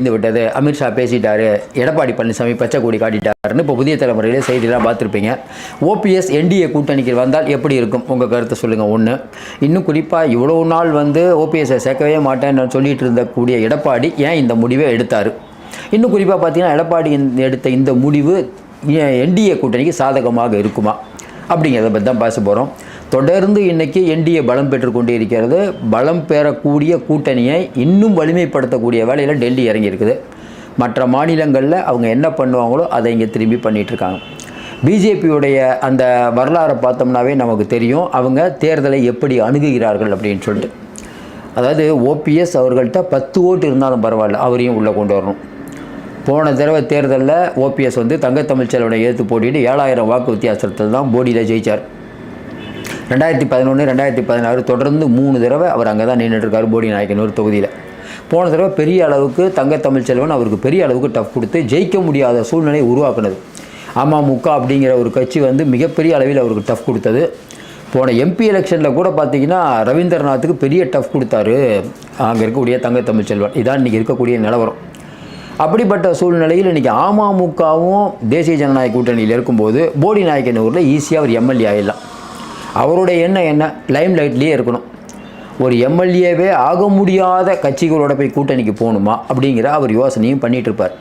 இருந்து விட்டது அமித்ஷா பேசிட்டாரு. எடப்பாடி பழனிசாமி பச்சை கொடி காட்டிட்டாருன்னு இப்போ புதிய தலைமுறையிலே செய்தியெல்லாம் பார்த்துருப்பீங்க. ஓபிஎஸ் என்டிஏ கூட்டணிக்கு வந்தால் எப்படி இருக்கும்? உங்கள் கருத்தை சொல்லுங்கள் ஒன்று இன்னும் குறிப்பாக இவ்வளோ நாள் வந்து ஓபிஎஸ்ஸை சேர்க்கவே மாட்டேன்னு சொல்லிட்டு இருந்தக்கூடிய எடப்பாடி ஏன் இந்த முடிவை எடுத்தார்? இன்னும் குறிப்பாக பார்த்தீங்கன்னா எடப்பாடி எடுத்த இந்த முடிவு என்டிஏ கூட்டணிக்கு சாதகமாக இருக்குமா? அப்படிங்கிறத பற்றி தான் பேச போகிறோம் தொடர்ந்து இன்றைக்கி என்டிஏ பலம் பெற்று இருக்கிறது பலம் பெறக்கூடிய கூட்டணியை இன்னும் வலிமைப்படுத்தக்கூடிய வேலையில் டெல்லி இறங்கியிருக்குது. மற்ற மாநிலங்களில் அவங்க என்ன பண்ணுவாங்களோ அதை இங்கே திரும்பி பண்ணிகிட்ருக்காங்க பிஜேபியுடைய அந்த வரலாறை பார்த்தோம்னாவே நமக்கு தெரியும். அவங்க தேர்தலை எப்படி அணுகுகிறார்கள் அப்படின்னு சொல்லிட்டு. அதாவது ஓபிஎஸ் அவர்கள்ட்ட பத்து ஓட்டு இருந்தாலும் பரவாயில்ல அவரையும் உள்ளே கொண்டு வரணும். போன தடவை தேர்தலில் ஓபிஎஸ் வந்து தங்க தமிழ்ச்செல்வனை போட்டிட்டு ஏழாயிரம் வாக்கு வித்தியாசத்தில் தான் போடியில் ஜெயிச்சார். ரெண்டாயிரத்தி பதினொன்று ரெண்டாயிரத்தி பதினாறு தொடர்ந்து மூணு தடவை அவர் அங்கே தான் நின்றுட்டுருக்காரு போடி நாயக்கனூர் தொகுதியில். போன தடவை பெரிய அளவுக்கு தங்க தமிழ்ச்செல்வன் அவருக்கு பெரிய அளவுக்கு டஃப் கொடுத்து ஜெயிக்க முடியாத சூழ்நிலையை உருவாக்குனது. அமமுக அப்படிங்கிற ஒரு கட்சி வந்து மிகப்பெரிய அளவில் அவருக்கு டஃப் கொடுத்தது. போன எம்பி எலெக்ஷனில் கூட பார்த்தீங்கன்னா ரவீந்திரநாத்துக்கு பெரிய டஃப் கொடுத்தாரு. அங்கே இருக்கக்கூடிய தங்க தமிழ்ச்செல்வன் இதான் இன்றைக்கி இருக்கக்கூடிய நிலவரம். அப்படிப்பட்ட சூழ்நிலையில் இன்றைக்கி அமமுகவும் தேசிய ஜனநாயக கூட்டணியில் இருக்கும்போது போடி நாயக்கனூரில் ஈஸியாக அவர் எம்எல்ஏ ஆகிடலாம் அவருடைய எண்ணம் என்ன? லைம் லைட்லேயே இருக்கணும். ஒரு எம்எல்ஏவே ஆக முடியாத கட்சிகளோட போய் கூட்டணிக்கு போகணுமா? அப்படிங்கிற அவர் யோசனையும் பண்ணிகிட்ருப்பார்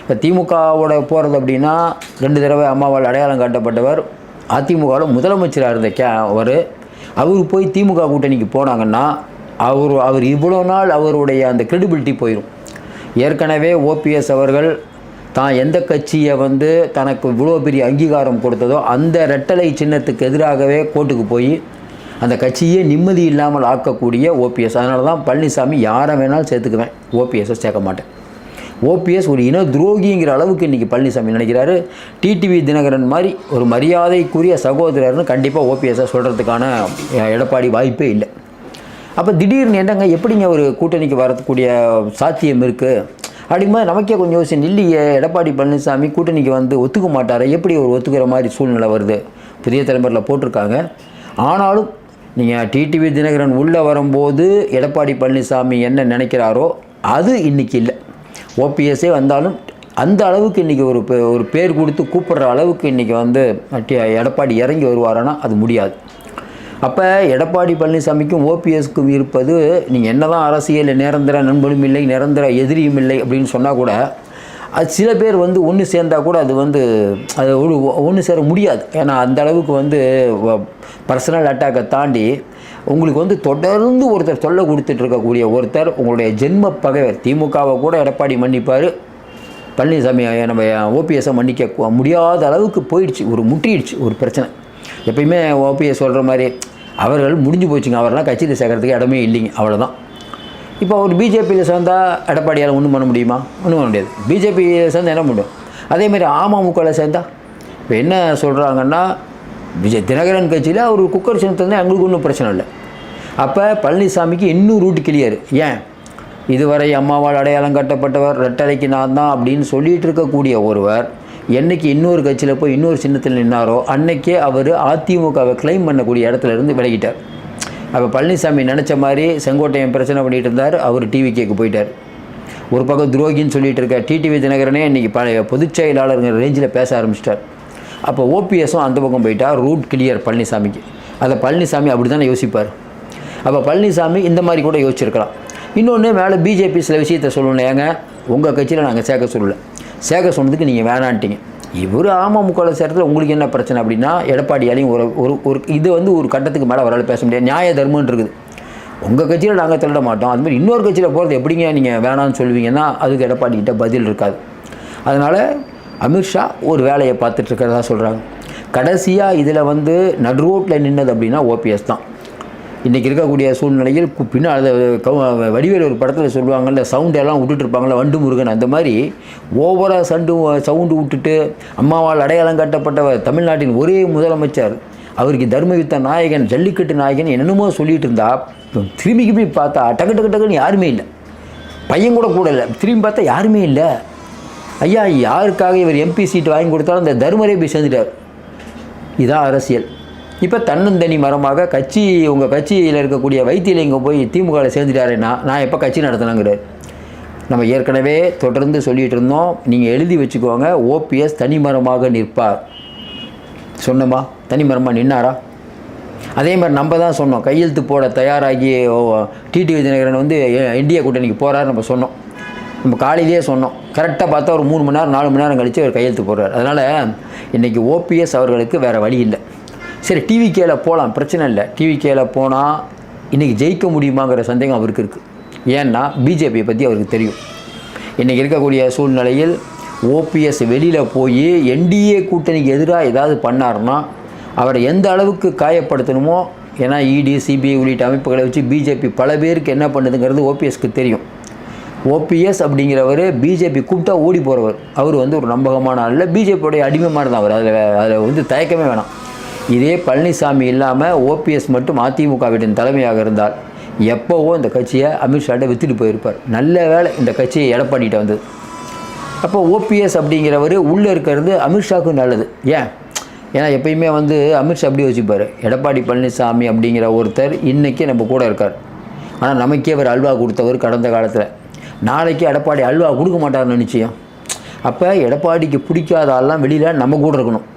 இப்போ திமுகவோட போகிறது அப்படின்னா ரெண்டு தடவை அம்மாவால் அடையாளம் காட்டப்பட்டவர் அதிமுகவில் முதலமைச்சராக இருந்த கே அவர். அவர் போய் திமுக கூட்டணிக்கு போனாங்கன்னா அவர் அவர் இவ்வளோ நாள் அவருடைய அந்த கிரெடிபிலிட்டி போயிடும் ஏற்கனவே ஓபிஎஸ் அவர்கள் தான் எந்த கட்சியை வந்து தனக்கு இவ்வளோ பெரிய அங்கீகாரம் கொடுத்ததோ அந்த ரெட்டலை சின்னத்துக்கு எதிராகவே கோர்ட்டுக்கு போய் அந்த கட்சியே நிம்மதி இல்லாமல் ஆக்கக்கூடிய ஓபிஎஸ் அதனால தான் பழனிசாமி யாரை வேணாலும் சேர்த்துக்குவேன். ஓபிஎஸ்ஸை சேர்க்க மாட்டேன். ஓபிஎஸ் ஒரு இன துரோகிங்கிற அளவுக்கு இன்றைக்கி பழனிசாமி நினைக்கிறாரு. டிடிவி தினகரன் மாதிரி ஒரு மரியாதைக்குரிய சகோதரர்னு கண்டிப்பாக ஓபிஎஸ்ஸை சொல்கிறதுக்கான எடப்பாடி வாய்ப்பே இல்லை. அப்போ திடீர்னு என்னங்க எப்படிங்க ஒரு கூட்டணிக்கு வரக்கூடிய சாத்தியம் இருக்குது அப்படிங்கும்போது நமக்கே கொஞ்சம் யோசனை இல்லையே எடப்பாடி பழனிசாமி கூட்டணிக்கு வந்து ஒத்துக்க மாட்டார்? எப்படி ஒரு ஒத்துக்கிற மாதிரி சூழ்நிலை வருது? புதிய தலைமுறையில் போட்டிருக்காங்க. ஆனாலும் நீங்கள் டிடிவி தினகரன் உள்ளே வரும்போது எடப்பாடி பழனிசாமி என்ன நினைக்கிறாரோ அது இன்னைக்கு இல்லை. ஓபிஎஸ்ஸே வந்தாலும் அந்த அளவுக்கு இன்றைக்கி ஒரு பே- ஒரு பேர் கொடுத்து கூப்பிடுற அளவுக்கு இன்றைக்கி வந்து எடப்பாடி இறங்கி வருவாரன்னா அது முடியாது. அப்போ எடப்பாடி பழனிசாமிக்கும் ஓபிஎஸ்க்கும் இருப்பது நீங்கள் என்னதான் அரசியல் நிரந்தர நண்பனும் இல்லை நிரந்தர எதிரியும் இல்லை அப்படின்னு சொன்னால் கூட அது சில பேர் வந்து ஒன்று சேர்ந்தால் கூட அது வந்து அது ஒரு ஒன்று சேர முடியாது. ஏன்னா அந்த அளவுக்கு வந்து பர்சனல் அட்டாக்கை தாண்டி உங்களுக்கு வந்து தொடர்ந்து ஒருத்தர் தொல்லை கொடுத்துட்ருக்கக்கூடிய ஒருத்தர் உங்களுடைய ஜென்ம பகைவர் திமுகவை கூட எடப்பாடி மன்னிப்பார். பழனிசாமி நம்ம ஓபிஎஸ்ஸை மன்னிக்க முடியாத அளவுக்கு போயிடுச்சு ஒரு முற்றிடுச்சு ஒரு பிரச்சனை. எப்பயுமே ஓபிஎஸ் சொல்கிற மாதிரி அவர்கள் முடிஞ்சு போச்சுங்க. அவரெல்லாம் கட்சியில் சேர்க்கறதுக்கு இடமே இல்லைங்க. அவ்வளோதான் இப்போ அவர் பிஜேபியில் சேர்ந்தால் எடப்பாடியால் ஒன்றும் பண்ண முடியுமா? ஒன்றும் பண்ண முடியாது. பிஜேபியில் சேர்ந்தால் என்ன முடியும் அதேமாதிரி அமமுகவில் சேர்ந்தா இப்போ என்ன சொல்கிறாங்கன்னா விஜய் தினகரன் கட்சியில் அவர் குக்கர் சின்னத்தில் எங்களுக்கு ஒன்றும் பிரச்சனை இல்லை. அப்போ பழனிசாமிக்கு இன்னும் ரூட் கிளியர் ஏன்? இதுவரை அம்மாவால் அடையாளம் கட்டப்பட்டவர் ரெட்டலைக்கு நான் தான் அப்படின்னு சொல்லிகிட்டு இருக்கக்கூடிய ஒருவர் என்னைக்கு இன்னொரு கட்சியில் போய் இன்னொரு சின்னத்தில் நின்னாரோ அன்னைக்கே அவர் அதிமுகவை கிளைம் பண்ணக்கூடிய இடத்துல இருந்து விலகிட்டார். அப்போ பழனிசாமி நினச்ச மாதிரி செங்கோட்டையன் பிரச்சனை பண்ணிட்டு இருந்தார் அவர் டிவி கேக்கு போயிட்டார். ஒரு பக்கம் துரோகின்னு சொல்லிட்டு இருக்க டிடிவி தினகரனே இன்றைக்கி பழைய பொதுச் செயலாளருங்கிற ரேஞ்சில் பேச ஆரம்பிச்சிட்டார். அப்போ ஓபிஎஸும் அந்த பக்கம் போயிட்டா ரூட் கிளியர் பழனிசாமிக்கு. அதை பழனிசாமி அப்படி தானே யோசிப்பார். அப்போ பழனிசாமி இந்த மாதிரி கூட யோசிச்சிருக்கலாம். இன்னொன்று மேலே பிஜேபி சில விஷயத்த சொல்லணும் ஏங்க உங்கள் கட்சியில் நாங்கள் சேர்க்க சொல்லலை. சேர்க்க சொன்னதுக்கு நீங்கள் வேணான்ட்டீங்க. இவர் அமமுகவில் சேர்த்துல உங்களுக்கு என்ன பிரச்சனை அப்படின்னா எடப்பாடியாலையும் ஒரு ஒரு ஒரு இது வந்து ஒரு கட்டத்துக்கு மேலே அவரால் பேச முடியாது. நியாய தர்மம்னு இருக்குது. உங்கள் கட்சியில் நாங்கள் திருட மாட்டோம். அதுமாதிரி இன்னொரு கட்சியில் போகிறது எப்படிங்க நீங்கள் வேணாம்னு சொல்லுவீங்கன்னா அதுக்கு எடப்பாடி கிட்ட பதில் இருக்காது. அதனால் அமித்ஷா ஒரு வேலையை பார்த்துட்ருக்கிறதா சொல்கிறாங்க கடைசியாக இதில் வந்து நடுரோட்டில் நின்னது அப்படின்னா ஓபிஎஸ் தான். இன்றைக்கி இருக்கக்கூடிய சூழ்நிலையில் பின்னால் அது கவு- ஒரு படத்தில் சொல்லுவாங்கல்ல சவுண்டெல்லாம் விட்டுட்டு இருப்பாங்கல்ல வண்டு முருகன். அந்த மாதிரி ஓவராக சண்டு சவுண்டு விட்டுட்டு அம்மாவால் அடையாளம் காட்டப்பட்ட தமிழ்நாட்டின் ஒரே முதலமைச்சர். அவருக்கு தர்மயுத்த நாயகன் ஜல்லிக்கட்டு நாயகன் என்னென்னமோ சொல்லிட்டு இருந்தா திரும்பி திரும்பி பார்த்தா டக்கு டக்கு டக்குன்னு யாருமே இல்லை. பையன் கூட கூட இல்லை. திரும்பி பார்த்தா யாருமே இல்லை. ஐயா யாருக்காக இவர் எம்பி சீட் வாங்கி கொடுத்தாலும் அந்த தர்மரே போய் சேர்ந்துட்டார். இதான் அரசியல். இப்போ தன்னந்தனி மரமாக கட்சி உங்கள் கட்சியில் இருக்கக்கூடிய வைத்தியலிங்கம் போய் திமுகவில் சேர்ந்துட்டாருன்னா நான் எப்போ கட்சி நடத்தினாங்கிறார். நம்ம ஏற்கனவே தொடர்ந்து சொல்லிகிட்டு இருந்தோம். நீங்கள் எழுதி வச்சுக்கோங்க. ஓபிஎஸ் தனிமரமாக நிற்பார். தனி தனிமரமாக நின்னாரா? அதே மாதிரி நம்ம தான் சொன்னோம். கையெழுத்து போட தயாராகி டிடி விஜயநகரன் வந்து இந்தியா கூட்டணிக்கு போகிறாரு நம்ம சொன்னோம். நம்ம காலையிலேயே சொன்னோம். கரெக்டாக பார்த்தா ஒரு மூணு மணி நேரம் நாலு மணி நேரம் கழித்து அவர் கையெழுத்து போடுறார். அதனால் இன்றைக்கி ஓபிஎஸ் அவர்களுக்கு வேறு வழி இல்லை. சரி டிவிகேல போகலாம் பிரச்சனை இல்லை. டிவி கேல போனால் இன்றைக்கி ஜெயிக்க முடியுமாங்கிற சந்தேகம் அவருக்கு இருக்குது ஏன்னா பிஜேபியை பற்றி அவருக்கு தெரியும். இன்றைக்கி இருக்கக்கூடிய சூழ்நிலையில் ஓபிஎஸ் வெளியில் போய் என்டிஏ கூட்டணிக்கு எதிராக ஏதாவது பண்ணாருன்னா அவரை எந்த அளவுக்கு காயப்படுத்தணுமோ ஏன்னா இடி சிபிஐ உள்ளிட்ட அமைப்புகளை வச்சு பிஜேபி பல பேருக்கு என்ன பண்ணுதுங்கிறது ஓபிஎஸ்க்கு தெரியும். ஓபிஎஸ் அப்படிங்கிறவர் பிஜேபி கூப்பிட்டா ஓடி போகிறவர் அவர் வந்து ஒரு நம்பகமான ஆள். பிஜேபியோடைய அடிமை மாதிரி தான் அவர். அதில் அதில் வந்து தயக்கமே வேணாம். இதே பழனிசாமி இல்லாமல் ஓபிஎஸ் மட்டும் அதிமுகவின் தலைமையாக இருந்தால் எப்போவோ இந்த கட்சியை அமித்ஷாட்ட வித்துட்டு போயிருப்பார். நல்ல வேளை இந்த கட்சியை எடப்பாடிட்ட வந்தது அப்போ ஓபிஎஸ் அப்படிங்கிறவர் உள்ளே இருக்கிறது அமித்ஷாவுக்கு நல்லது. ஏன்? ஏன்னா எப்பயுமே வந்து அமித்ஷா அப்படி வச்சுப்பார் எடப்பாடி பழனிசாமி அப்படிங்கிற ஒருத்தர் இன்றைக்கி நம்ம கூட இருக்கார். ஆனால் நமக்கே அவர் அல்வா கொடுத்தவர் கடந்த காலத்தில். நாளைக்கு எடப்பாடி அல்வா கொடுக்க மாட்டார்னு நிச்சயம் அப்போ எடப்பாடிக்கு பிடிக்காத ஆள்லாம் வெளியில் நம்ம கூட இருக்கணும்.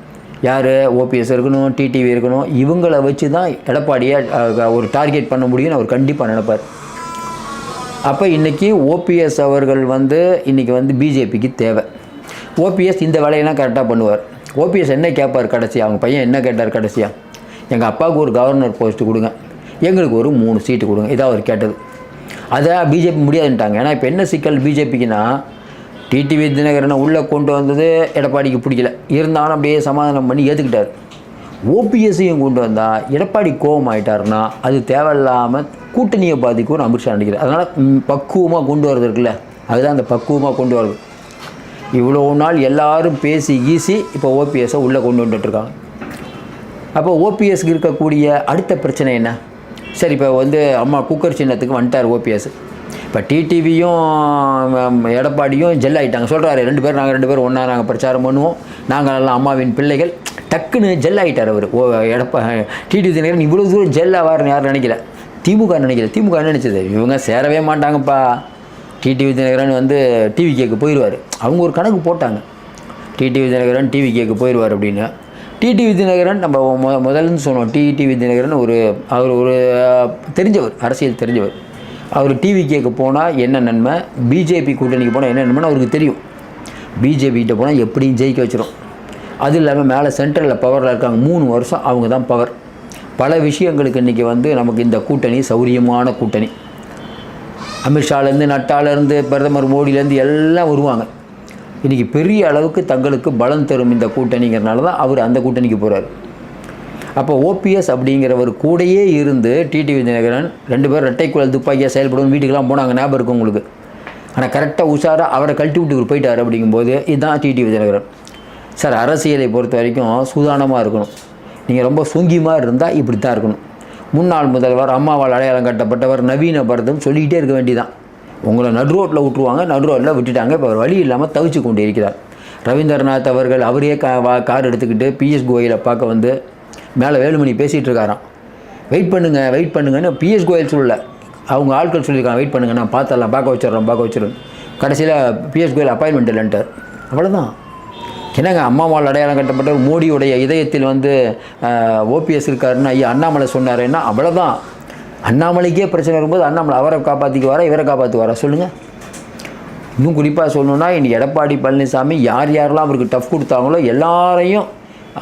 யார்? ஓபிஎஸ் இருக்கணும் டிடிவி இருக்கணும் இவங்களை வச்சு தான் எடப்பாடியை ஒரு டார்கெட் பண்ண முடியும்னு அவர் கண்டிப்பாக நினைப்பார். அப்போ இன்றைக்கி ஓபிஎஸ் அவர்கள் வந்து இன்றைக்கி வந்து பிஜேபிக்கு தேவை. ஓபிஎஸ் இந்த வேலையெல்லாம் கரெக்டாக பண்ணுவார். ஓபிஎஸ் என்ன கேட்பார் கடைசியாக அவங்க பையன் என்ன கேட்டார் கடைசியாக எங்கள் அப்பாவுக்கு ஒரு கவர்னர் போஸ்ட் கொடுங்க. எங்களுக்கு ஒரு மூணு சீட்டு கொடுங்க. இதான் அவர் கேட்டது. அதை பிஜேபி முடியாதுன்ட்டாங்க. ஏன்னா இப்போ என்ன சிக்கல் பிஜேபிக்குன்னா டிடிவி தினகரனை உள்ளே கொண்டு வந்தது எடப்பாடிக்கு பிடிக்கல. இருந்தாலும் அப்படியே சமாதானம் பண்ணி ஏற்றுக்கிட்டார் ஓபிஎஸ்ஸையும் கொண்டு வந்தால் எடப்பாடி கோபம் ஆயிட்டாருன்னா அது தேவையில்லாமல் கூட்டணியை பாதிக்கும்னு அமித்ஷா நினைக்கிறார். அதனால் பக்குவமாக கொண்டு வர்றது இருக்குல்ல அதுதான் அந்த பக்குவமாக கொண்டு வரது இவ்வளோ நாள் எல்லாரும் பேசி ஈசி இப்போ ஓபிஎஸ்ஸை உள்ளே கொண்டு வந்துட்டுருக்காங்க அப்போ ஓபிஎஸ்க்கு இருக்கக்கூடிய அடுத்த பிரச்சனை என்ன? சரி இப்போ வந்து அம்மா குக்கர் சின்னத்துக்கு வந்துட்டார் ஓபிஎஸ் இப்போ டிடிவியும் எடப்பாடியும் ஜெல் ஆகிட்டாங்க சொல்கிறாரு ரெண்டு பேரும் நாங்கள் ரெண்டு பேரும் ஒன்றா நாங்கள் பிரச்சாரம் பண்ணுவோம். நாங்கள் எல்லாம் அம்மாவின் பிள்ளைகள் டக்குன்னு ஜெல் ஆகிட்டார் அவர். ஓ எடப்பா டிடிவி தினகரன் இவ்வளோ தூரம் ஜெல் ஆவார்னு யாரும் நினைக்கல. திமுக நினைக்கல. திமுக நினச்சது? இவங்க சேரவே மாட்டாங்கப்பா. டிடிவி தினகரன் வந்து டிவி கேக்கு போயிடுவார் அவங்க ஒரு கணக்கு போட்டாங்க. டிடிவி தினகரன் டிவி கேக்கு போயிடுவார் அப்படின்னு. டிடிவி தினகரன் நம்ம மொ முதல்ல சொன்னோம் டிடிவி தினகரன் ஒரு அவர் ஒரு தெரிஞ்சவர் அரசியல் தெரிஞ்சவர். அவர் டிவி கேட்க போனால் என்ன நன்மை? பிஜேபி கூட்டணிக்கு போனால் என்ன நன்மைன்னு அவருக்கு தெரியும். பிஜேபிகிட்ட போனால் எப்படியும் ஜெயிக்க வச்சிடும் அது இல்லாமல் மேலே சென்ட்ரலில் பவரில் இருக்காங்க. மூணு வருஷம் அவங்க தான் பவர் பல விஷயங்களுக்கு இன்றைக்கி வந்து நமக்கு இந்த கூட்டணி சௌரியமான கூட்டணி. அமித்ஷாலேருந்து நட்டாலேருந்து பிரதமர் மோடியிலேருந்து எல்லாம் வருவாங்க. இன்றைக்கி பெரிய அளவுக்கு தங்களுக்கு பலம் தரும் இந்த கூட்டணிங்கிறனால தான் அவர் அந்த கூட்டணிக்கு போகிறார் அப்போ ஓபிஎஸ் அப்படிங்கிறவர் கூடையே இருந்து டிடி விஜயநகரன் ரெண்டு பேரும் ரெட்டைக்குழல் துப்பாக்கியாக செயல்படும் வீட்டுக்கெல்லாம் போனாங்க ஞாபகம் இருக்கும் உங்களுக்கு? ஆனால் கரெக்டாக உஷாராக அவரை கழட்டி விட்டு இவர் போயிட்டார் அப்படிங்கும்போது இதுதான் டிடி விஜயநகரன். சார் அரசியலை பொறுத்த வரைக்கும் சூதானமாக இருக்கணும். நீங்கள் ரொம்ப சுங்கியமாக இருந்தால் இப்படி தான் இருக்கணும். முன்னாள் முதல்வர் அம்மாவால் அடையாளம் கட்டப்பட்டவர் நவீன பரதம் சொல்லிக்கிட்டே இருக்க வேண்டியதான் உங்களை நடு ரோட்டில் விட்டுருவாங்க நடு ரோட்டில் விட்டுட்டாங்க இப்போ அவர் வழி இல்லாமல் தவிச்சு கொண்டு இருக்கிறார் ரவீந்திரநாத் அவர்கள் அவரே கா வா கார் எடுத்துக்கிட்டு பிஎஸ் கோயிலை பார்க்க வந்து மேலே வேலுமணி பேசிகிட்டு இருக்காராம் வெயிட் பண்ணுங்க வெயிட் பண்ணுங்கன்னு பிஎஸ் கோயல் சொல்லல. அவங்க ஆட்கள் சொல்லியிருக்காங்க வெயிட் பண்ணுங்க நான் பார்த்தரலாம் பார்க்க வச்சிடறோம் பார்க்க வச்சிடுறோம். கடைசியில் பிஎஸ் கோயல் அப்பாயின்மெண்ட் இல்லைன்ட்டார். அவ்வளோதான் என்னங்க அம்மாவால் அடையாளம் கட்டப்பட்டவர் மோடியுடைய இதயத்தில் வந்து ஓபிஎஸ் இருக்காருன்னு ஐயா அண்ணாமலை சொன்னாருன்னா அவ்வளோதான் அண்ணாமலைக்கே பிரச்சனை வரும்போது அண்ணாமலை அவரை காப்பாற்றிக்குவாரா இவரை காப்பாற்றி காப்பாற்றுவாரா சொல்லுங்கள் இன்னும் குறிப்பாக சொல்லணுன்னா இன்னைக்கு எடப்பாடி பழனிசாமி யார் யாரெல்லாம் அவருக்கு டஃப் கொடுத்தாங்களோ எல்லாரையும்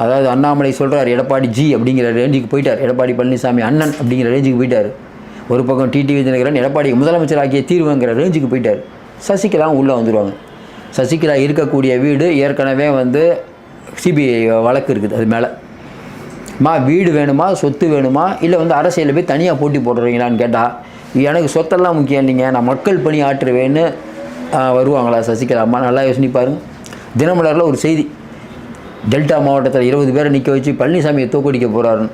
அதாவது அண்ணாமலை சொல்கிறார் எடப்பாடி ஜி அப்படிங்கிற ரேஞ்சுக்கு போயிட்டார். எடப்பாடி பழனிசாமி அண்ணன் அப்படிங்கிற ரேஞ்சுக்கு போயிட்டார். ஒரு பக்கம் டிடிவி தினகரன் எடப்பாடி முதலமைச்சர் ஆக்கிய தீர்வுங்கிற ரேஞ்சுக்கு போயிட்டார். சசிகலாவும் உள்ளே வந்துடுவாங்க சசிகலா இருக்கக்கூடிய வீடு ஏற்கனவே வந்து சிபிஐ வழக்கு இருக்குது அது மேலே. மா வீடு வேணுமா சொத்து வேணுமா இல்லை வந்து அரசியலில் போய் தனியாக போட்டி போடுறீங்களான்னு கேட்டால் எனக்கு சொத்தெல்லாம் முக்கியம் இல்லைங்க. நான் மக்கள் பணி ஆற்றுவேன்னு வருவாங்களா சசிகலா அம்மா? நல்லா யோசனை பாருங்கள் தினமலரில் ஒரு செய்தி. டெல்டா மாவட்டத்தில் இருபது பேரை நிற்க வச்சு பழனிசாமியை தோக்கடிக்க போகிறாருன்னு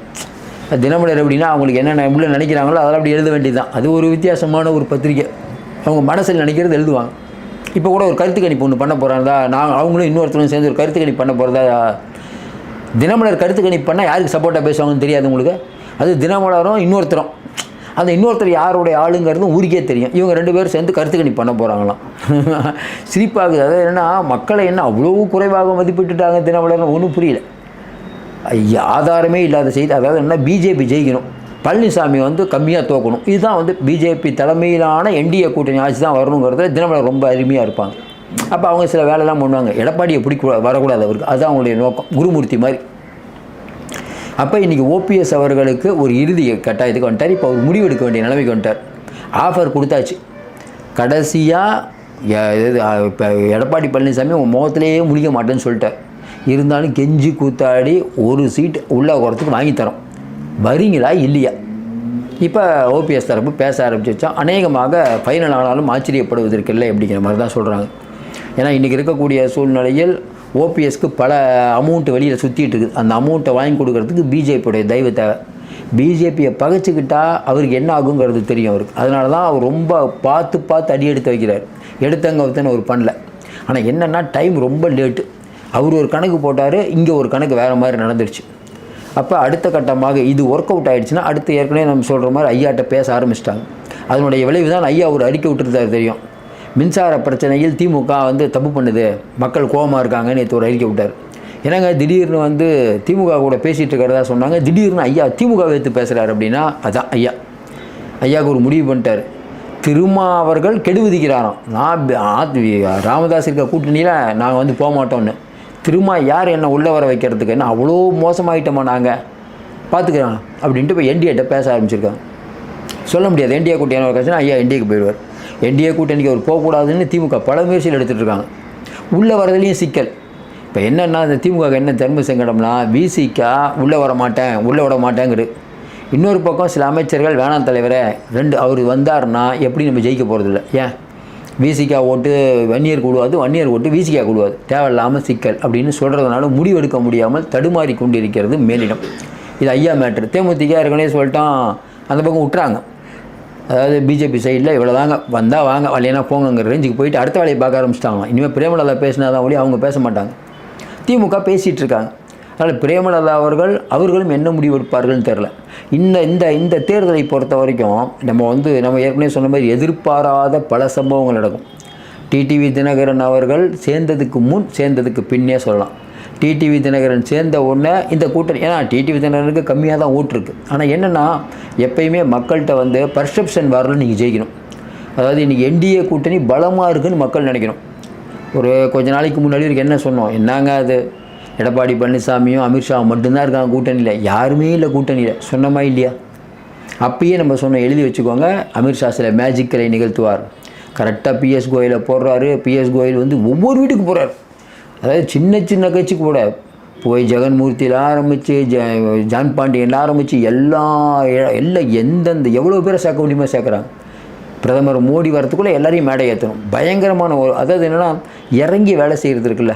தினமலர் எப்படின்னா அவங்களுக்கு என்னென்ன உள்ள நினைக்கிறாங்களோ அதெல்லாம் அப்படி எழுத வேண்டியதுதான். அது ஒரு வித்தியாசமான ஒரு பத்திரிக்கை. அவங்க மனசில் நினைக்கிறது எழுதுவாங்க. இப்போ கூட ஒரு கருத்து கணிப்பு ஒன்று பண்ண போகிறாங்களா நான் அவங்களும் இன்னொருத்தரும் சேர்ந்து ஒரு கருத்து கணிப்பு பண்ண போகிறதா தினமலர் கருத்து கணிப்பு பண்ணால் யாருக்கு சப்போர்ட்டாக பேசுவாங்கன்னு தெரியாது உங்களுக்கு? அது தினமலரும் இன்னொருத்தரும். அந்த இன்னொருத்தர் யாருடைய ஆளுங்கிறதும் ஊருக்கே தெரியும். இவங்க ரெண்டு பேரும் சேர்ந்து கருத்து கணி பண்ண போகிறாங்களாம் சிரிப்பாகுது. அதாவது என்னென்னா மக்களை என்ன அவ்வளோ குறைவாக மதிப்பிட்டுட்டாங்க தினமலர் ஒன்றும் புரியல. ஐயா, ஆதாரமே இல்லாத செய்தி. அதாவது என்ன பிஜேபி ஜெயிக்கணும். பழனிசாமி வந்து கம்மியாக தோக்கணும். இதுதான் வந்து பிஜேபி தலைமையிலான என்டிஏ கூட்டணி ஆட்சி தான் வரணுங்கிறத தினமலர் ரொம்ப அருமையாக இருப்பாங்க. அப்போ அவங்க சில வேலைலாம் பண்ணுவாங்க. எடப்பாடியை பிடிக்க வரக்கூடாது அவருக்கு. அதுதான் அவங்களுடைய நோக்கம். குருமூர்த்தி மாதிரி. அப்போ இன்றைக்கி ஓபிஎஸ் அவர்களுக்கு ஒரு இறுதி கட்டாயத்துக்கு வந்துட்டார். இப்போ அவர் முடிவெடுக்க வேண்டிய நிலைமைக்கு வந்துட்டார். ஆஃபர் கொடுத்தாச்சு. கடைசியாக இப்போ எடப்பாடி பழனிசாமி உன் முகத்திலேயே முடிக்க மாட்டேன்னு சொல்லிட்டார். இருந்தாலும் கெஞ்சி கூத்தாடி ஒரு சீட் உள்ள வரத்துக்கு வாங்கித்தரோம் வரீங்களா இல்லையா? இப்போ ஓபிஎஸ் தரப்பு பேச ஆரம்பிச்சிச்சா அநேகமாக ஃபைனல் ஆனாலும் ஆச்சரியப்படுவதற்கு இல்லை அப்படிங்கிற மாதிரி தான் சொல்கிறாங்க ஏன்னா இன்றைக்கி இருக்கக்கூடிய சூழ்நிலையில் ஓபிஎஸ்க்கு பல அமௌண்ட்டு வெளியில் சுற்றிட்டு இருக்குது அந்த அமௌண்ட்டை வாங்கி கொடுக்கறதுக்கு பிஜேபியோடைய தயவு தேவை. பிஜேபியை பகைச்சிக்கிட்டால் அவருக்கு என்ன ஆகுங்கிறது தெரியும் அவருக்கு. அதனால தான் அவர் ரொம்ப பார்த்து பார்த்து அடி எடுத்து வைக்கிறார். எடுத்தங்க ஒருத்தன்னு அவர் பண்ணல. ஆனால் என்னென்னா டைம் ரொம்ப லேட்டு அவர் ஒரு கணக்கு போட்டார் இங்கே ஒரு கணக்கு வேறு மாதிரி நடந்துருச்சு அப்போ அடுத்த கட்டமாக இது ஒர்க் அவுட் ஆயிடுச்சுன்னா அடுத்து ஏற்கனவே நம்ம சொல்கிற மாதிரி ஐயாட்ட பேச ஆரம்பிச்சிட்டாங்க. அதனுடைய விளைவு தான் ஐயா ஒரு அறிக்கை விட்டுருந்தார் தெரியும். மின்சார பிரச்சனையில் திமுக வந்து தப்பு பண்ணுது. மக்கள் கோவமாக இருக்காங்கன்னு நேற்று ஒரு அறிக்கை விட்டார். என்னங்க திடீர்னு வந்து திமுக கூட பேசிகிட்டு இருக்கிறதா சொன்னாங்க. திடீர்னு ஐயா திமுக வைத்து பேசுகிறாரு அப்படின்னா அதான் ஐயா. ஐயாவுக்கு ஒரு முடிவு பண்ணிட்டார். திருமா அவர்கள் கெடுவிதிக்கிறாராம் நான் ராமதாஸ் இருக்க கூட்டணியில் நாங்கள் வந்து போக மாட்டோம்னு. திருமா யார் என்ன உள்ளே வர வைக்கிறதுக்கு என்ன அவ்வளோ மோசமாகிட்டோமா நாங்கள் பார்த்துக்கிறோம் அப்படின்ட்டு இப்போ என்டிஏட்ட பேச ஆரம்பிச்சிருக்காங்க. சொல்ல முடியாது. என்டிஏ கூட்டணி ஒரு ஐயா என்டிஏக்கு போயிடுவார். என்டிஏ கூட்டணிக்கு அவர் போகக்கூடாதுன்னு திமுக பல முயற்சியில் எடுத்துகிட்டு இருக்காங்க உள்ளே வரதுலேயும் சிக்கல். இப்போ என்னென்னா இந்த திமுக என்ன தர்ம சங்கடம்னா விசிக்கா உள்ளே வர மாட்டேன் உள்ளே விட மாட்டேங்குது இன்னொரு பக்கம் சில அமைச்சர்கள் வேணாம் தலைவரே ரெண்டு அவர் வந்தாருன்னா எப்படி நம்ம ஜெயிக்க போகிறதில்ல ஏன்? விசிகா ஓட்டு வன்னியர் கூடுவாது வன்னியர் ஓட்டு விசிகா கூடுவாது. தேவையில்லாமல் சிக்கல் அப்படின்னு சொல்கிறதுனால முடிவெடுக்க முடியாமல் தடுமாறி கொண்டிருக்கிறது மேலிடம். இது ஐயா மேட்ரு. தேமுதிக ஏற்கனவே சொல்லிட்டான் அந்த பக்கம் விட்டுறாங்க. அதாவது பிஜேபி சைடில் இவ்வளோ தாங்க. வந்தால் வாங்க வரலைன்னா போங்கங்கிற ரேஞ்சுக்கு போயிட்டு அடுத்த வேலையை பார்க்க ஆரம்பிச்சிட்டாங்க இனிமேல் பிரேமலதா பேசினா தான் ஒழி அவங்க பேச மாட்டாங்க. திமுக பேசிகிட்டு இருக்காங்க. அதனால் பிரேமலதா அவர்கள் அவர்களும் என்ன முடிவு எடுப்பார்கள்னு தெரில இந்த இந்த இந்த தேர்தலை பொறுத்த வரைக்கும் நம்ம வந்து நம்ம ஏற்கனவே சொன்ன மாதிரி எதிர்பாராத பல சம்பவங்கள் நடக்கும். டிடிவி தினகரன் அவர்கள் சேர்ந்ததுக்கு முன் சேர்ந்ததுக்கு பின்னே சொல்லலாம். டிடிவி தினகரன் சேர்ந்த உடனே இந்த கூட்டணி ஏன்னா டிடிவி தினகரனுக்கு கம்மியாக தான் ஓட்டு இருக்குது ஆனால் என்னென்னா எப்பயுமே மக்கள்கிட்ட வந்து பர்செப்ஷன் வரல நீங்கள் ஜெயிக்கணும். அதாவது இன்றைக்கி என்டிஏ கூட்டணி பலமாக இருக்குதுன்னு மக்கள் நினைக்கணும். ஒரு கொஞ்ச நாளைக்கு முன்னாடி வரைக்கும் என்ன சொன்னோம்? என்னங்க அது? எடப்பாடி பழனிசாமியும் அமித்ஷாவும் மட்டும்தான் இருக்காங்க கூட்டணியில். யாருமே இல்லை கூட்டணியில். சொன்னமா இல்லையா? அப்பயே நம்ம சொன்னோம் எழுதி வச்சுக்கோங்க அமித்ஷா சில மேஜிக்கலை நிகழ்த்துவார். கரெக்டாக பிஎஸ் கோயிலை போடுறாரு. பிஎஸ் கோயில் வந்து ஒவ்வொரு வீட்டுக்கு போகிறார் அதாவது சின்ன சின்ன கட்சி கூட போய் ஜெகன்மூர்த்தியில் ஆரம்பித்து ஜ ஜான் பாண்டியன் ஆரம்பித்து எல்லா எ- எந்தெந்த எவ்வளோ பேரை சேர்க்க முடியுமோ சேர்க்குறாங்க. பிரதமர் மோடி வரத்துக்குள்ளே எல்லாரையும் மேடை ஏற்றணும் பயங்கரமான ஒரு அதாவது என்னென்னா இறங்கி வேலை செய்கிறது இருக்குல்ல.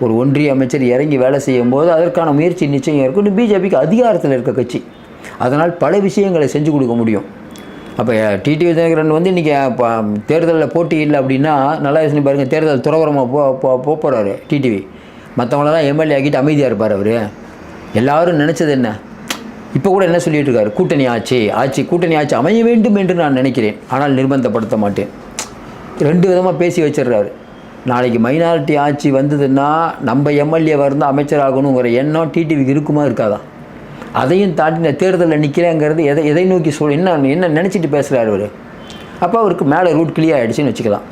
ஒரு ஒன்றிய அமைச்சர் இறங்கி வேலை செய்யும் போது அதற்கான முயற்சி நிச்சயம் இருக்கும் பிஜேபிக்கு அதிகாரத்தில் இருக்க கட்சி. அதனால் பல விஷயங்களை செஞ்சு கொடுக்க முடியும். அப்போ டிடிவி தினகரன் வந்து இன்றைக்கி தேர்தலில் போட்டி இல்லை அப்படின்னா நல்லா யோசனை பாருங்கள் தேர்தல் துறவரமாக போ போ- போகிறாரு டிடிவி மற்றவங்களெல்லாம் எம்எல்ஏ ஆக்கிட்டு அமைதியாக இருப்பார் அவர். எல்லாரும் நினச்சது என்ன? இப்போ கூட என்ன சொல்லிட்டு இருக்காரு? கூட்டணி ஆட்சி ஆட்சி கூட்டணி ஆட்சி அமைய வேண்டும் என்று நான் நினைக்கிறேன். ஆனால் நிர்பந்தப்படுத்த மாட்டேன். ரெண்டு விதமாக பேசி வச்சிடுறாரு. நாளைக்கு மைனாரிட்டி ஆட்சி வந்ததுன்னா நம்ம எம்எல்ஏ வந்து அமைச்சராகணுங்கிற எண்ணம் டிடிவிக்கு இருக்குமா இருக்காதான் அதையும் தாண்டி நான் தேர்தலில் நிற்கிறேங்கிறது எதை எதை நோக்கி சொல் என்ன என்ன நினச்சிட்டு பேசுகிறாரு அவர்? அப்போ அவருக்கு மேலே ரூட் கிளியர் ஆகிடுச்சின்னு வச்சுக்கலாம்.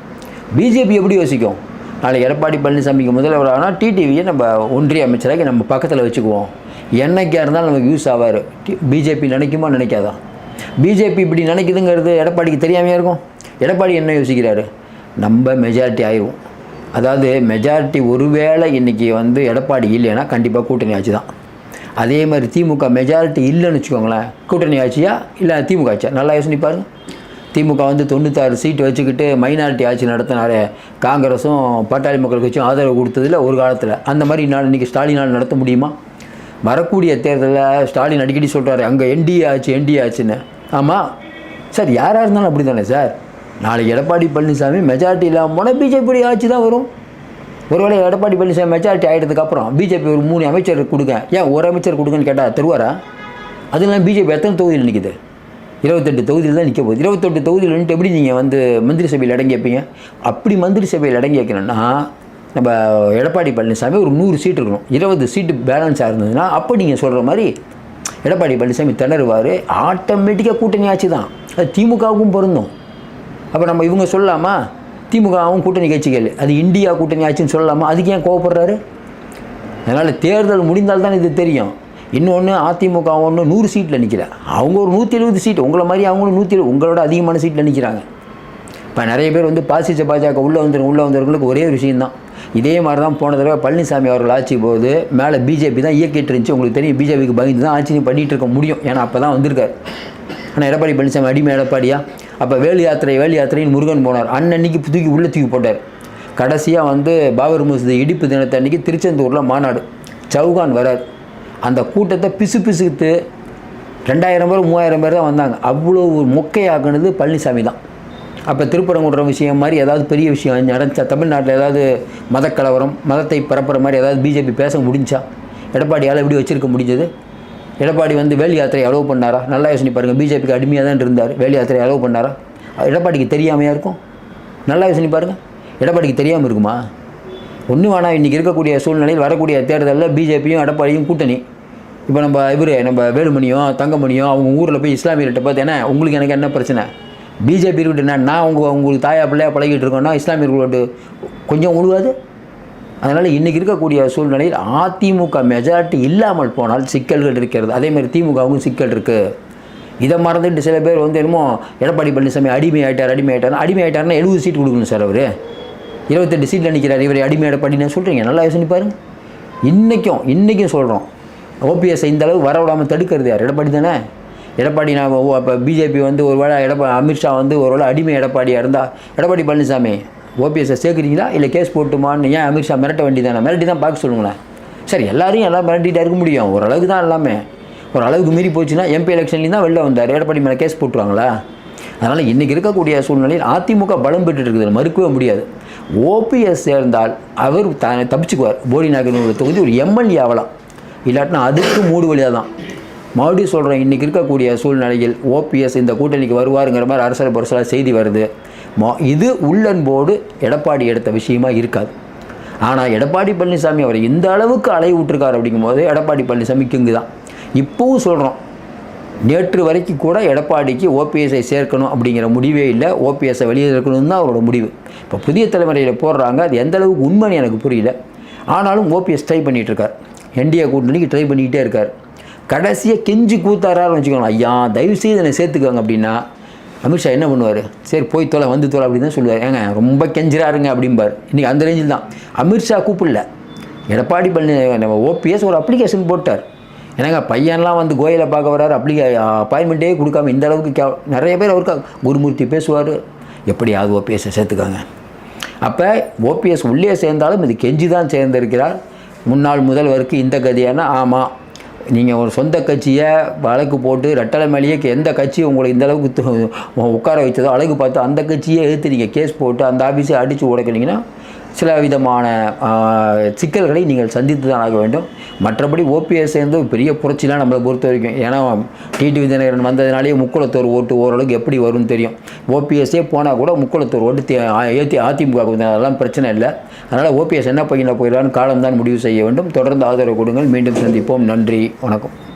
பிஜேபி எப்படி யோசிக்கும்? நாளைக்கு எடப்பாடி பழனிசாமிக்கு முதல்வர் ஆனால் டிடிவியை நம்ம ஒன்றிய அமைச்சராக நம்ம பக்கத்தில் வச்சுக்குவோம். என்னைக்கா இருந்தாலும் நமக்கு யூஸ் ஆவார். பிஜேபி நினைக்குமா நினைக்காதான் பிஜேபி இப்படி நினைக்குதுங்கிறது எடப்பாடிக்கு தெரியாமையாக இருக்கும்? எடப்பாடி என்ன யோசிக்கிறாரு? நம்ம மெஜாரிட்டி ஆயிடுவோம் அதாவது மெஜாரிட்டி ஒருவேளை இன்றைக்கி வந்து எடப்பாடி இல்லைன்னா கண்டிப்பாக கூட்டணி ஆச்சு தான். அதே மாதிரி திமுக மெஜாரிட்டி இல்லைன்னு வச்சுக்கோங்களேன். கூட்டணி ஆட்சியா? இல்லை திமுக ஆட்சியா? நல்லா யோசனை பாருங்க. திமுக வந்து தொண்ணூத்தாறு சீட்டு வச்சுக்கிட்டு மைனாரிட்டி ஆட்சி நடத்தினாரு. காங்கிரஸும் பாட்டாளி மக்கள் கட்சியும் ஆதரவு கொடுத்ததில்ல ஒரு காலத்தில். அந்த மாதிரி நான் இன்றைக்கி ஸ்டாலினால் நடத்த முடியுமா? வரக்கூடிய தேர்தலில் ஸ்டாலின் அடிக்கடி சொல்கிறாரு அங்கே என்டிஏ ஆச்சு என்டிஏ ஆச்சுன்னு. ஆமாம் சார் யாராக இருந்தாலும் அப்படி தானே சார்? நாளைக்கு எடப்பாடி பழனிசாமி மெஜாரிட்டி இல்லாமல் போனால் பிஜேபி ஆட்சி தான் வரும். ஒருவேளை எடப்பாடி பழனிசாமி மெஜாரிட்டி ஆகிட்டதுக்கப்புறம் பிஜேபி ஒரு மூணு அமைச்சர் கொடுங்க. ஏன் ஒரு அமைச்சர் கொடுங்கன்னு கேட்டால் தருவாரா? அதெல்லாம் பிஜேபி எத்தனை தொகுதியில் நிற்குது இருபத்தெட்டு தொகுதியில் தான் நிற்க போகுது. இருபத்தெட்டு தொகுதியில் நின்று எப்படி நீங்கள் வந்து மந்திரி சபையில் அடங்கி வைப்பீங்க? அப்படி மந்திரி சபையில் அடங்கி வைக்கணும்னா நம்ம எடப்பாடி பழனிசாமி ஒரு நூறு சீட் இருக்கணும். இருபது சீட்டு பேலன்ஸாக இருந்ததுன்னா அப்போ நீங்கள் சொல்கிற மாதிரி எடப்பாடி பழனிசாமி திணறுவார். ஆட்டோமேட்டிக்காக கூட்டணி ஆச்சு தான். அது திமுகவுக்கும் பொருந்தும். அப்போ நம்ம இவங்க சொல்லலாமா? திமுகவும் கூட்டணி கட்சிகள் அது இந்தியா கூட்டணி ஆச்சுன்னு சொல்லலாமா? அதுக்கு ஏன் கோவப்படுறாரு? அதனால் தேர்தல் முடிந்தால் தான் இது தெரியும். இன்னொன்று அதிமுக ஒன்று நூறு சீட்டில் நிற்கல அவங்க ஒரு நூற்றி எழுபது சீட் உங்களை மாதிரி அவங்களும் நூற்றி எழுபது உங்களோட அதிகமான சீட்டில் நிற்கிறாங்க இப்போ நிறைய பேர் வந்து பாசிச்ச பாஜக உள்ளே வந்துடும் உள்ளே வந்தவர்களுக்கு ஒரே ஒரு விஷயம்தான் இதே மாதிரி தான் போன தடவை பழனிசாமி அவர்கள் ஆட்சி போது மேலே பிஜேபி தான் இயக்கிட்டு இருந்துச்சு உங்களுக்கு தெரியும் பிஜேபிக்கு பயந்து தான் ஆட்சி பண்ணிகிட்டு இருக்க முடியும். ஏன்னா அப்போ தான் வந்திருக்காரு. ஆனால் எடப்பாடி பழனிசாமி அடிமை எடப்பாடியா? அப்போ வேலு யாத்திரை வேலு யாத்திரைன்னு முருகன் போனார். அன்னன்னைக்கு தூக்கி உள்ளே தூக்கி போட்டார். கடைசியாக வந்து பாபர் மசூதி இடிப்பு தினத்தை அன்றைக்கி திருச்செந்தூரில் மாநாடு. சவுகான் வரார். அந்த கூட்டத்தை பிசு பிசுத்து ரெண்டாயிரம் பேர் மூவாயிரம் பேர் தான் வந்தாங்க. அவ்வளோ ஒரு மொக்கையாக்குனது பழனிசாமி தான். அப்போ திருப்பரங்குன்ற விஷயம் மாதிரி ஏதாவது பெரிய விஷயம் நடந்துச்சா? தமிழ்நாட்டில் ஏதாவது மதக்கலவரம் மதத்தை பரப்புகிற மாதிரி ஏதாவது பிஜேபி பேச முடிஞ்சா? எடப்பாடியால் எப்படி வச்சுருக்க முடிஞ்சது? எடப்பாடி வந்து வேல் யாத்திரை அலோவ் பண்ணாரா? நல்லா யோசனை பாருங்கள் பிஜேபிக்கு அடிமையாக தான் இருந்தார். வேல் யாத்திரை அலோவ் பண்ணாரா? எடப்பாடிக்கு தெரியாமையாக இருக்கும்? நல்லா யோசனை பாருங்கள் எடப்பாடிக்கு தெரியாமல் இருக்குமா? ஒன்று ஆனால் இன்றைக்கி இருக்கக்கூடிய சூழ்நிலையில் வரக்கூடிய தேர்தலில் பிஜேபியும் எடப்பாடியும் கூட்டணி. இப்போ நம்ம இவர் நம்ம வேலுமணியும் தங்கமணியும் அவங்க ஊரில் போய் இஸ்லாமியர்கிட்ட பார்த்து என்ன உங்களுக்கு எனக்கு என்ன பிரச்சனை? பிஜேபி இருக்கட்டும் என்ன நான் உங்கள் உங்களுக்கு தாயா பிள்ளையா பழகிட்டு இருக்கோன்னா இஸ்லாமியர்களோடு கொஞ்சம் உழுவாது அதனால் இன்றைக்கி இருக்கக்கூடிய சூழ்நிலையில் அதிமுக மெஜாரிட்டி இல்லாமல் போனால் சிக்கல்கள் இருக்கிறது. அதேமாதிரி திமுகவுக்கும் சிக்கல் இருக்குது இதை மறந்துட்டு சில பேர் வந்து என்னமோ எடப்பாடி பழனிசாமி அடிமை ஆகிட்டார் அடிமை ஆகிட்டார் அடிமை ஆகிட்டார்னா எழுபது சீட் கொடுக்கணும் சார் அவர். இருபத்தெட்டு சீட்டில் நிற்கிறார் இவர் அடிமை எடப்பாடின்னு சொல்கிறீங்க நல்லா யோசனை பாருங்க. இன்றைக்கும் இன்றைக்கும் சொல்கிறோம் ஓபிஎஸ் இந்த அளவு வரவிடாமல் தடுக்கிறது யார்? எடப்பாடி தானே? எடப்பாடி நான் இப்போ பிஜேபி வந்து ஒரு வேளை எடப்பா அமித்ஷா வந்து ஒரு வேளை அடிமை எடப்பாடியாக இருந்தால் எடப்பாடி பழனிசாமி? ஓபிஎஸ்ஸை சேர்க்குறீங்களா? இல்லை கேஸ் போட்டுமான்னு ஏன் அமித்ஷா மிரட்ட வேண்டி தானே மிரட்டி தான் பார்க்க சொல்லுங்களேன். சரி எல்லாரையும் எல்லாம் மிரட்டிகிட்டே இருக்க முடியும். ஓரளவுக்கு தான் எல்லாமே. ஒரு அளவுக்கு மீறி போச்சுன்னா எம்பி எலெக்ஷன்லேயும் தான் வெளில வந்தார். எடப்பாடி மேலே கேஸ் போட்டுருவாங்களா? அதனால் இன்றைக்கி இருக்கக்கூடிய சூழ்நிலையில் அதிமுக பலம் பெற்றுட்டு இருக்குது. மறுக்கவே முடியாது. ஓபிஎஸ் சேர்ந்தால் அவர் த தப்பிச்சுக்குவார். போடி நகர் தொகுதி ஒரு எம்எல்ஏ ஆகலாம். இல்லாட்டினா அதுக்கு மூடு வழியாக தான். மறுபடியும் சொல்கிறேன் இன்றைக்கி இருக்கக்கூடிய சூழ்நிலையில் ஓபிஎஸ் இந்த கூட்டணிக்கு வருவாருங்கிற மாதிரி அரசியல் பரசலாக செய்தி வருது. இது உள்ளன்போடு எடப்பாடி எடுத்த விஷயமா இருக்காது. ஆனால் எடப்பாடி பழனிசாமி அவரை இந்த அளவுக்கு அலைய விட்டுருக்கார் அப்படிங்கும்போது எடப்பாடி பழனிசாமி கிங்கு தான் இப்போவும் சொல்கிறோம் நேற்று வரைக்கும் கூட எடப்பாடிக்கு ஓபிஎஸ்ஐ சேர்க்கணும் அப்படிங்கிற முடிவே இல்லை. ஓபிஎஸ்ஸை வெளியே இருக்கணும்னு தான் அவரோட முடிவு. இப்போ புதிய தலைமுறையில் போடுறாங்க அது எந்த அளவுக்கு உண்மைன்னு எனக்கு புரியல. ஆனாலும் ஓபிஎஸ் ட்ரை பண்ணிகிட்டு இருக்கார் என்டிஏ கூட்டணிக்கு ட்ரை பண்ணிக்கிட்டே இருக்கார். கடைசியாக கெஞ்சி கூத்தாரான்னு வச்சுக்கோங்க ஐயா தயவுசெய்து என்னை சேர்த்துக்கோங்க அப்படின்னா அமித்ஷா என்ன பண்ணுவார்? சரி போய் தொலை வந்து தொலை அப்படின்னு தான் சொல்லுவார். ஏங்க ரொம்ப கெஞ்சிராருங்க அப்படிம்பார். இன்றைக்கி அந்த ரேஞ்சில் தான். அமித்ஷா கூப்பிடல. எடப்பாடி பழனி நம்ம ஓபிஎஸ் ஒரு அப்ளிகேஷன் போட்டார். ஏன்னாங்க பையன்லாம் வந்து கோயிலை பார்க்க வர்றாரு. அப்ளிகே அப்பாயின்மெண்ட்டே கொடுக்காம இந்த அளவுக்கு கே நிறைய பேர் அவருக்கு குருமூர்த்தி பேசுவார். எப்படியாவது ஓபிஎஸ்ஸை சேர்த்துக்காங்க. அப்போ ஓபிஎஸ் உள்ளே சேர்ந்தாலும் இது கெஞ்சி தான் சேர்ந்திருக்கிறார். முன்னாள் முதல்வருக்கு இந்த கதியானா ஆமாம் நீங்கள் ஒரு சொந்த கட்சியை வழக்கு போட்டு ரெட்டலை மேலேயே எந்த கட்சி உங்களை இந்த அளவுக்கு உட்கார வைத்ததோ அழகு பார்த்து அந்த கட்சியை எதிர்த்து நீங்கள் கேஸ் போட்டு அந்த ஆஃபீஸை அடித்து உடைக்கிறீங்கன்னா சில விதமான சிக்கல்களை நீங்கள் சந்தித்து தான் ஆக வேண்டும். மற்றபடி ஓபிஎஸ் சேர்ந்து பெரிய புரட்சிலாம் நம்மளை பொறுத்த வரைக்கும். ஏன்னா டிடி விஜயநகரன் வந்ததுனாலே முக்குளத்தூர் ஓட்டு ஓரளவுக்கு எப்படி வரும்னு தெரியும். ஓபிஎஸ்ஸே போனால் கூட முக்குளத்தூர் ஓட்டு தே- ஏற்றி அதிமுக அதெல்லாம் பிரச்சனை இல்லை. அதனால் ஓபிஎஸ் என்ன பையனை போயிடலான்னு காலம்தான் முடிவு செய்ய வேண்டும். தொடர்ந்து ஆதரவு கொடுங்கள். மீண்டும் சந்திப்போம். நன்றி. வணக்கம்.